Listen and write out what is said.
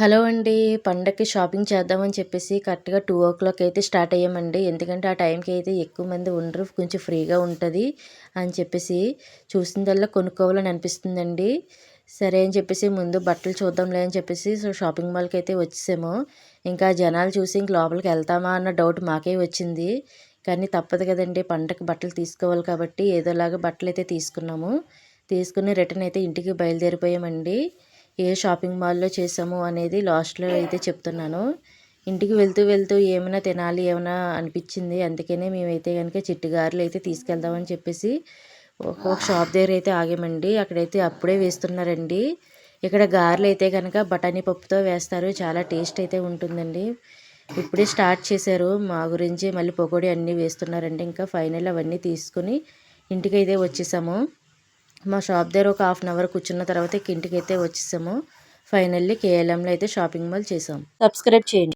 Hello అండి పండగకి shopping చేద్దామని చెప్పేసి కరెక్ట్గా టూ ఓ క్లాక్ అయితే స్టార్ట్ అయ్యామండి. ఎందుకంటే ఆ టైంకి అయితే ఎక్కువ మంది ఉండరు కొంచెం ఫ్రీగా ఉంటుంది అని చెప్పేసి చూసిందల్లా కొనుక్కోవాలని అనిపిస్తుందండి. సరే అని చెప్పేసి ముందు బట్టలు చూద్దాంలే అని చెప్పేసి సో షాపింగ్ మాల్కి అయితే వచ్చేసాము. ఇంకా జనాలు చూసి ఇంక లోపలికి వెళ్తామా అన్న డౌట్ మాకే వచ్చింది. కానీ తప్పదు కదండి పండగకి బట్టలు తీసుకోవాలి కాబట్టి ఏదోలాగా బట్టలు అయితే తీసుకున్నాము. తీసుకుని రిటర్న్ అయితే ఇంటికి బయలుదేరిపోయామండి. ఏ షాపింగ్ మాల్లో చేసాము అనేది లాస్ట్లో అయితే చెప్తున్నాను. ఇంటికి వెళ్తూ వెళ్తూ ఏమైనా తినాలి ఏమైనా అనిపించింది అందుకనే మేమైతే కనుక చిట్టుగారులు అయితే తీసుకెళ్దామని చెప్పేసి ఒక షాప్ దగ్గర అయితే ఆగామండి. అక్కడైతే అప్పుడే వేస్తున్నారండి. ఇక్కడ గారెలు అయితే కనుక బఠానీ పప్పుతో వేస్తారు. చాలా టేస్ట్ అయితే ఉంటుందండి. ఇప్పుడే స్టార్ట్ చేశారు. మా గురించి మళ్ళీ పకోడీ అన్నీ వేస్తున్నారండి. ఇంకా ఫైనల్ అవన్నీ తీసుకుని ఇంటికైతే వచ్చేసాము. మా షాప్ దగ్గర ఒక హాఫ్ అన్ అవర్ కూర్చున్న తర్వాత ఇంటికి అయితే వచ్చేసాము. ఫైనల్లీ కేఎల్ఎంలో అయితే షాపింగ్ మాల్ చేసాం. సబ్స్క్రైబ్ చేయండి.